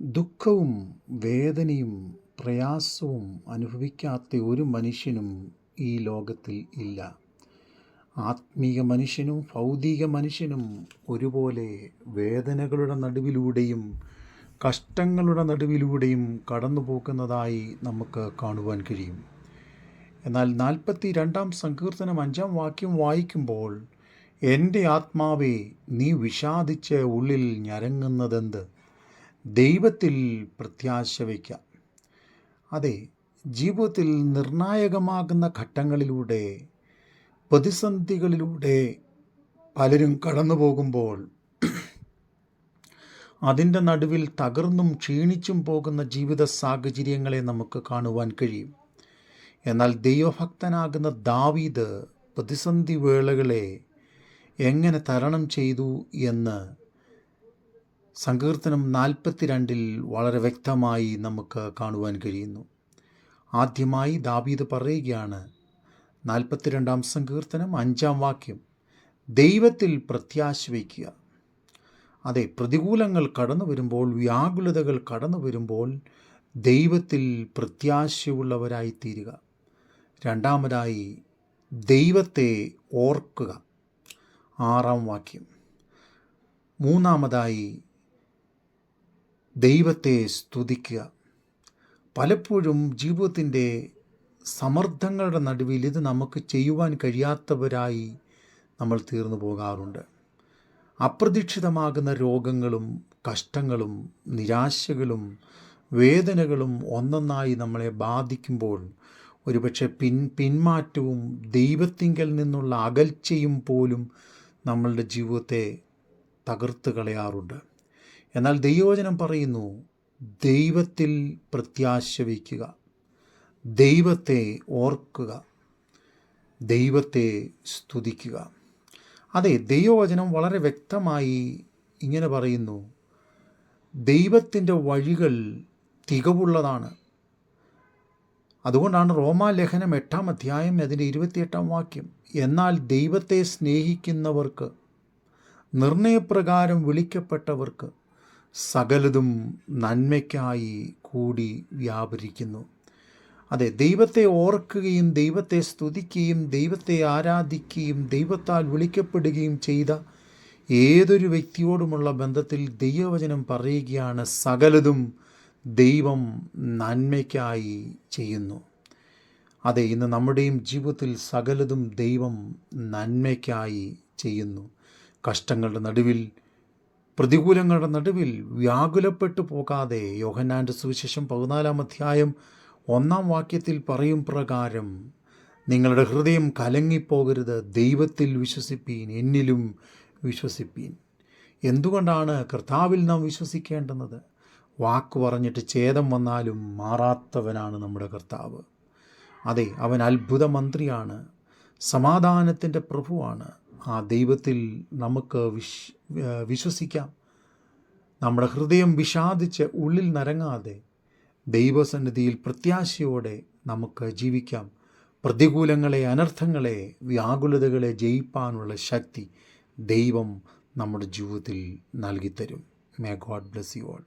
ദുഃഖവും വേദനയും പ്രയാസവും അനുഭവിക്കാത്ത ഒരു മനുഷ്യനും ഈ ലോകത്തിൽ ഇല്ല. ആത്മീക മനുഷ്യനും ഭൗതിക മനുഷ്യനും ഒരുപോലെ വേദനകളുടെ നടുവിലൂടെയും കഷ്ടങ്ങളുടെ നടുവിലൂടെയും കടന്നു പോകുന്നതായി നമുക്ക് കാണുവാൻ കഴിയും. എന്നാൽ നാൽപ്പത്തി രണ്ടാം സങ്കീർത്തനം അഞ്ചാം വാക്യം വായിക്കുമ്പോൾ എന്റെ ആത്മാവേ നീ വിഷാദിച്ച് ഉള്ളിൽ ഞരങ്ങുന്നതെന്ത്? ദൈവത്തിൽ പ്രത്യാശ വയ്ക്കാം. അതെ ജീവിതത്തിൽ നിർണായകമാകുന്ന ഘട്ടങ്ങളിലൂടെ പ്രതിസന്ധികളിലൂടെ പലരും കടന്നു പോകുമ്പോൾ അതിന്റെ നടുവിൽ തകർന്നും ക്ഷീണിച്ചും പോകുന്ന ജീവിത സാഹചര്യങ്ങളെ നമുക്ക് കാണുവാൻ കഴിയും. എന്നാൽ ദൈവഭക്തനാകുന്ന ദാവീദ് പ്രതിസന്ധി വേളകളെ എങ്ങനെ തരണം ചെയ്തു എന്ന് സങ്കീർത്തനം നാൽപ്പത്തിരണ്ടിൽ വളരെ വ്യക്തമായി നമുക്ക് കാണുവാൻ കഴിയുന്നു. ആദ്യമായി ദാവീദ് പറയുകയാണ് നാൽപ്പത്തിരണ്ടാം സങ്കീർത്തനം അഞ്ചാം വാക്യം ദൈവത്തിൽ പ്രത്യാശ വയ്ക്കുക അതെ പ്രതികൂലങ്ങൾ കടന്നു വരുമ്പോൾ വ്യാകുലതകൾ കടന്നു വരുമ്പോൾ ദൈവത്തിൽ പ്രത്യാശയുള്ളവരായി തീരുക രണ്ടാമതായി ദൈവത്തെ ഓർക്കുക. ആറാം വാക്യം. മൂന്നാമതായി ദൈവത്തെ സ്തുതിക്കുക. പലപ്പോഴും ജീവിതത്തിന്റെ സമ്മർദ്ദങ്ങളുടെ നടുവിൽ ഇത് നമുക്ക് ചെയ്യുവാൻ കഴിയാത്തവരായി നമ്മൾ തീർന്നു പോകാറുണ്ട്. അപ്രതീക്ഷിതമാകുന്ന രോഗങ്ങളും കഷ്ടങ്ങളും നിരാശകളും വേദനകളും ഒന്നൊന്നായി നമ്മളെ ബാധിക്കുമ്പോൾ ഒരുപക്ഷെ പിൻ പിന്മാറ്റവും ദൈവത്തിങ്കൽ നിന്നുള്ള അകൽച്ചയും പോലും നമ്മളുടെ ജീവിതത്തെ തകർത്ത് കളയാറുണ്ട്. എന്നാൽ ദൈവവചനം പറയുന്നു ദൈവത്തിൽ പ്രത്യാശ വയ്ക്കുക ദൈവത്തെ ഓർക്കുക. ദൈവത്തെ സ്തുതിക്കുക. അതെ ദൈവവചനം വളരെ വ്യക്തമായി ഇങ്ങനെ പറയുന്നു ദൈവത്തിന്റെ വഴികൾ തികവുള്ളതാണ്. അതുകൊണ്ടാണ് റോമാലേഖനം എട്ടാം അധ്യായം അതിന്റെ ഇരുപത്തിയെട്ടാം വാക്യം എന്നാൽ ദൈവത്തെ സ്നേഹിക്കുന്നവർക്ക് നിർണയപ്രകാരം വിളിക്കപ്പെട്ടവർക്ക് സകലതും നന്മയ്ക്കായി കൂടി വ്യാപരിക്കുന്നു. അതെ ദൈവത്തെ ഓർക്കുകയും ദൈവത്തെ സ്തുതിക്കുകയും ദൈവത്തെ ആരാധിക്കുകയും ദൈവത്താൽ വിളിക്കപ്പെടുകയും ചെയ്ത ഏതൊരു വ്യക്തിയോടുമുള്ള ബന്ധത്തിൽ ദൈവവചനം പറയുകയാണ് സകലതും ദൈവം നന്മയ്ക്കായി ചെയ്യുന്നു. അതെ ഇന്ന് നമ്മുടെയും ജീവിതത്തിൽ സകലതും ദൈവം നന്മയ്ക്കായി ചെയ്യുന്നു. കഷ്ടങ്ങളുടെ നടുവിൽ പ്രതികൂലങ്ങളുടെ നടുവിൽ വ്യാകുലപ്പെട്ടു പോകാതെ യോഹനാന്റെ സുവിശേഷം പതിനാലാം അധ്യായം ഒന്നാം വാക്യത്തിൽ പറയും പ്രകാരം നിങ്ങളുടെ ഹൃദയം കലങ്ങിപ്പോകരുത് ദൈവത്തിൽ വിശ്വസിപ്പീൻ എന്നിലും വിശ്വസിപ്പീൻ. എന്തുകൊണ്ടാണ് കർത്താവിൽ നാം വിശ്വസിക്കേണ്ടുന്നത്? വാക്ക് പറഞ്ഞിട്ട് ഛേദം വന്നാലും മാറാത്തവനാണ് നമ്മുടെ കർത്താവ്. അതെ അവൻ അത്ഭുത മന്ത്രിയാണ് സമാധാനത്തിന്റെ പ്രഭുവാണ്. ആ ദൈവത്തിൽ നമുക്ക് വിശ് വിശ്വസിക്കാം. നമ്മുടെ ഹൃദയം വിഷാദിച്ച് ഉള്ളിൽ നരങ്ങാതെ ദൈവസന്നിധിയിൽ പ്രത്യാശയോടെ നമുക്ക് ജീവിക്കാം. പ്രതികൂലങ്ങളെ അനർത്ഥങ്ങളെ വ്യാകുലതകളെ ജയിപ്പാനുള്ള ശക്തി ദൈവം നമ്മുടെ ജീവിതത്തിൽ നൽകിത്തരും. May God bless you all